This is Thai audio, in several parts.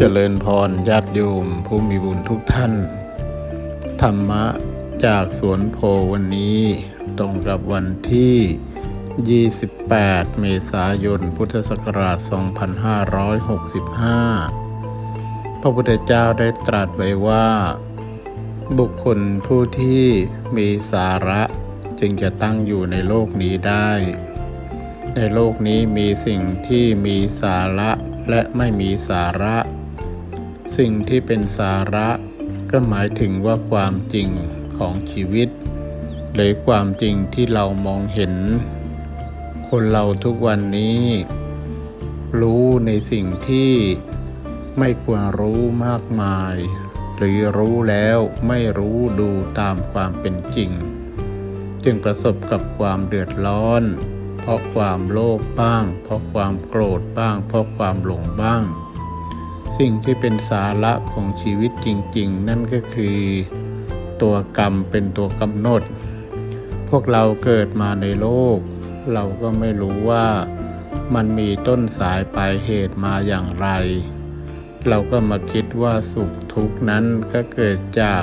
เจริญพรญาติโยมผู้มีบุญทุกท่าน ธรรมะจากสวนโพวันนี้ตรงกับวันที่ 28 เมษายน พุทธศักราช 2565 พระพุทธเจ้าได้ตรัสไว้ว่า บุคคลผู้ที่มีสาระจึงจะตั้งอยู่ในโลกนี้ได้ ในโลกนี้มีสิ่งที่มีสาระและไม่มีสาระ สิ่งที่เป็นสาระ ก็หมายถึงว่าความจริงของชีวิต หรือความจริงที่เรามองเห็น คนเราทุกวันนี้ รู้ในสิ่งที่ไม่ควรรู้มากมาย หรือรู้แล้วไม่รู้ดูตามความเป็นจริง จึงประสบกับความเดือดร้อน เพราะความโลภบ้าง เพราะความโกรธบ้าง เพราะความหลงบ้าง สิ่งที่เป็นสาระของชีวิตจริง ๆ นั่นก็คือตัวกรรมเป็นตัวกำหนด พวกเราเกิดมาในโลก เราก็ไม่รู้ว่ามันมีต้นสายปลายเหตุมาอย่างไร เราก็มาคิดว่าสุขทุกข์นั้นก็เกิดจาก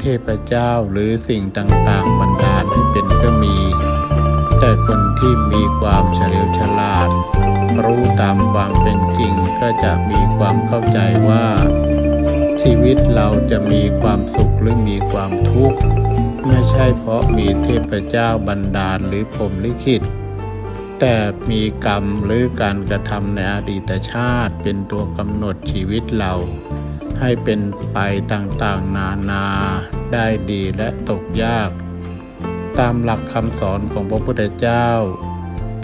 เทพเจ้าหรือสิ่งต่างๆ บันดาลให้เป็นก็มี แต่คนที่มีความเฉลียวฉลาด รู้ตามความเป็นจริงก็จะมีความเข้าใจว่า ชีวิตเราจะมีความสุขหรือมีความทุกข์ ไม่ใช่เพราะมีเทพเจ้าบันดาลหรือพรหมลิขิต แต่มีกรรมหรือการกระทำในอดีตชาติเป็นตัวกำหนดชีวิตเรา ให้เป็นไปต่างๆนานา ได้ดีและตกยาก ตามหลักคำสอนของพระพุทธเจ้า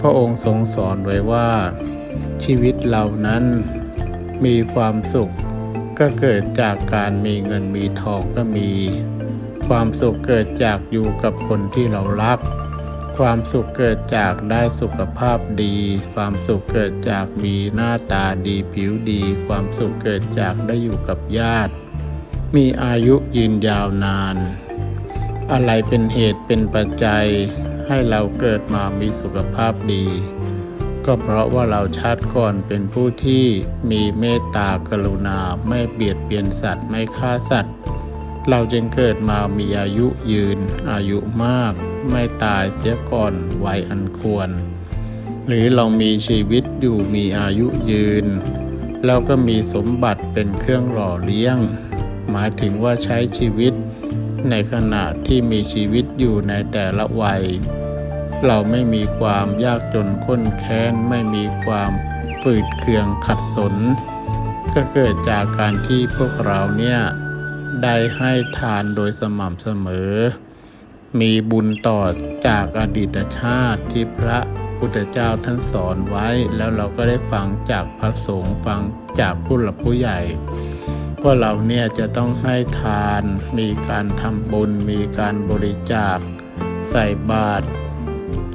พระองค์ทรงสอนไว้ว่า ชีวิตเรานั้นมีความสุข ก็เกิดจากการมีเงินมีทองก็มี ความสุขเกิดจากอยู่กับคนที่เรารัก ความสุขเกิดจากได้สุขภาพดี ความสุขเกิดจากมีหน้าตาดีผิวดี ความสุขเกิดจากได้อยู่กับญาติ มีอายุยืนยาวนาน อะไรเป็นเหตุเป็นปัจจัยให้เราเกิดมามีสุขภาพดี ก็เพราะว่าเราชาติก่อนเป็นผู้ที่มีเมตตากรุณาไม่เบียดเบียนสัตว์ไม่ฆ่าสัตว์ เราจึงเกิดมามีอายุยืน อายุมาก ไม่ตายเสียก่อนวัยอันควร หรือเรามีชีวิตอยู่มีอายุยืน เราก็มีสมบัติเป็นเครื่องหล่อเลี้ยง หมายถึงว่าใช้ชีวิต ในขณะที่มีชีวิตอยู่ในแต่ละวัย เราไม่มีความยากจนข้นแค้นไม่มีความฝืดเคืองขัดสน ก็เกิดจากการที่พวกเราเนี่ยได้ให้ทานโดยสม่ำเสมอ มีบุญต่อจากอดีตชาติที่พระพุทธเจ้าท่านสอนไว้ แล้วเราก็ได้ฟังจากพระสงฆ์ฟังจากผู้หลักผู้ใหญ่ พว่าเราเนี่ยจะต้องให้ทานมีการทำบุญ มีการบริจาค ใส่บาตร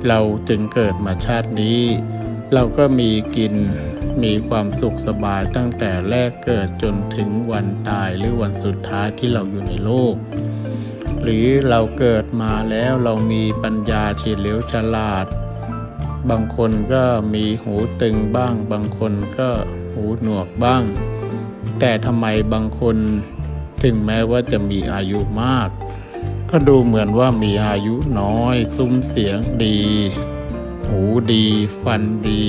เราจึงเกิดมาชาตินี้ เราก็มีกินมีความสุขสบายตั้งแต่แรกเกิดจนถึงวันตายหรือวันสุดท้ายที่เราอยู่ในโลก หรือเราเกิดมาแล้วเรามีปัญญาเฉลียวฉลาด บางคนก็มีหูตึงบ้าง บางคนก็หูหนวกบ้าง แต่ทำไมบางคนถึงแม้ว่าจะมีอายุมาก ก็ดูเหมือนว่ามีอายุน้อย ซุ้มเสียงดี หูดี ฟันดี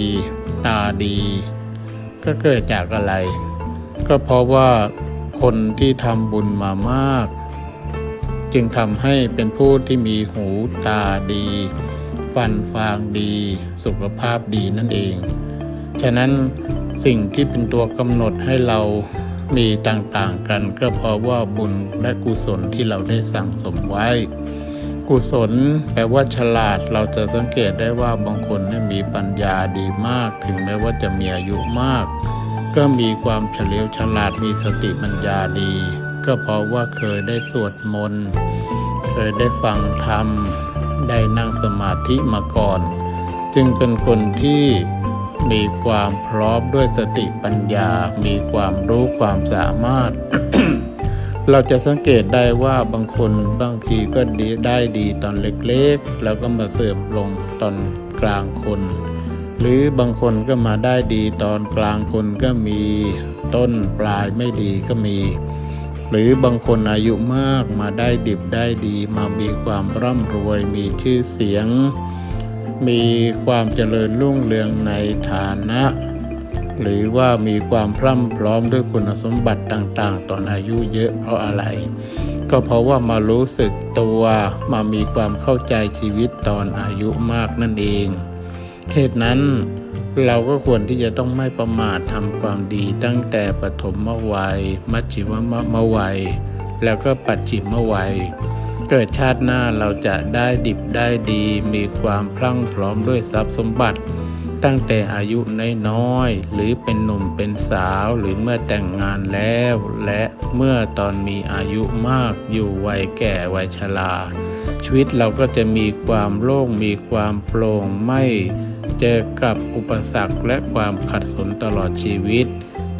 ตาดี ก็เกิดจากอะไร ก็เพราะว่าคนที่ทำบุญมามาก จึงทำให้เป็นผู้ที่มีหูตาดี ฟันฟางดี สุขภาพดีนั่นเอง ฉะนั้น สิ่งที่เป็นตัวกำหนดให้เรามีต่างๆกัน ก็เพราะว่าบุญและกุศลที่เราได้สั่งสมไว้ กุศลแปลว่าฉลาดเราจะสังเกตได้ว่าบางคนเนี่ยมีปัญญาดีมาก ถึงแม้ว่าจะมีอายุมาก ก็มีความเฉลียวฉลาดมีสติปัญญาดี ก็เพราะว่าเคยได้สวดมนต์เคยได้ฟังธรรมได้นั่งสมาธิมาก่อน จึงเป็นคนที่ มีความพร้อมด้วยสติปัญญา มีความรู้ความสามารถ เราจะสังเกตได้ว่าบางคนบางทีก็ดีได้ดีตอนเล็กๆ แล้วก็มาเสื่อมลงตอนกลางคน หรือบางคนก็มาได้ดีตอนกลางคนก็มีต้นปลายไม่ดีก็มีหรือบางคนอายุมากมาได้ดิบได้ดีมามีความร่ำรวยมีชื่อเสียง มีความเจริญรุ่งเรืองในฐานะ หรือว่ามีความพร่ำพร้อมด้วยคุณสมบัติต่างๆ ตอนอายุเยอะเพราะอะไร ก็เพราะว่ามารู้สึกตัวมามีความเข้าใจชีวิตตอนอายุมากนั่นเอง เหตุนั้นเราก็ควรที่จะต้องไม่ประมาททำความดีตั้งแต่ปฐมวัย มัชชิมมวัย แล้วก็ปัจฉิมวัย เกิดชาติหน้าเราจะได้ดิบได้ดี มีความพรั่งพร้อมด้วยทรัพย์สมบัติ ตั้งแต่อายุน้อยๆหรือเป็นหนุ่มเป็นสาวหรือเมื่อแต่งงานแล้ว และเมื่อตอนมีอายุมากอยู่วัยแก่วัยชราชีวิตเราก็จะมีความโล่งมีความโปร่งไม่เจอกับอุปสรรคและความขัดสนตลอดชีวิต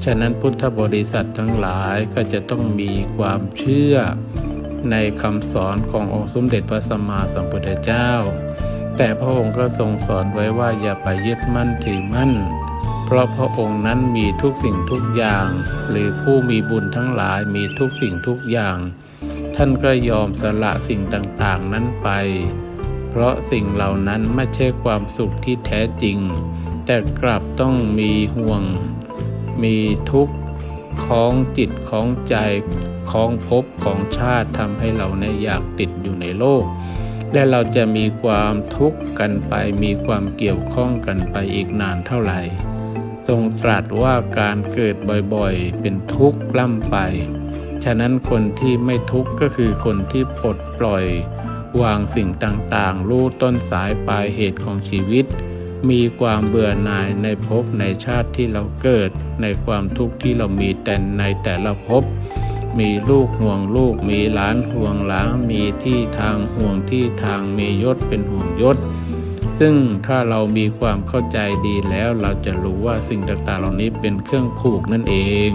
ฉะนั้นพุทธบริษัททั้งหลายก็จะต้องมีความเชื่อ ในคำสอนขององค์สมเด็จพระสัมมาสัมพุทธเจ้า แต่พระองค์ก็ทรงสอนไว้ว่าอย่าไปยึดมั่นถือมั่น เพราะพระองค์นั้นมีทุกสิ่งทุกอย่าง หรือผู้มีบุญทั้งหลายมีทุกสิ่งทุกอย่าง ท่านก็ยอมสละสิ่งต่างๆนั้นไป เพราะสิ่งเหล่านั้นไม่ใช่ความสุขที่แท้จริง แต่กลับต้องมีห่วง มีทุกข์ของจิตของใจ ของภพของชาติทำให้เราเนี่ยอยากติดอยู่ในโลก และเราจะมีความทุกข์กันไป มีความเกี่ยวข้องกันไปอีกนานเท่าไหร่ ทรงตรัสว่าการเกิดบ่อยๆ เป็นทุกข์ล่ำไป ฉะนั้นคนที่ไม่ทุกข์ก็คือคนที่ปลดปล่อยวางสิ่งต่างๆ รู้ต้นสายปลายเหตุของชีวิต มีความเบื่อหน่ายในภพในชาติที่เราเกิด ในความทุกข์ที่เรามีแต่ในแต่ละภพ มีลูกห่วงลูก มีหลานห่วงหลานมีที่ทางห่วงที่ทางมียศเป็นห่วงยศ ซึ่งถ้าเรามีความเข้าใจดีแล้วเราจะรู้ว่าสิ่งต่างๆเหล่านี้เป็นเครื่องผูกนั่นเอง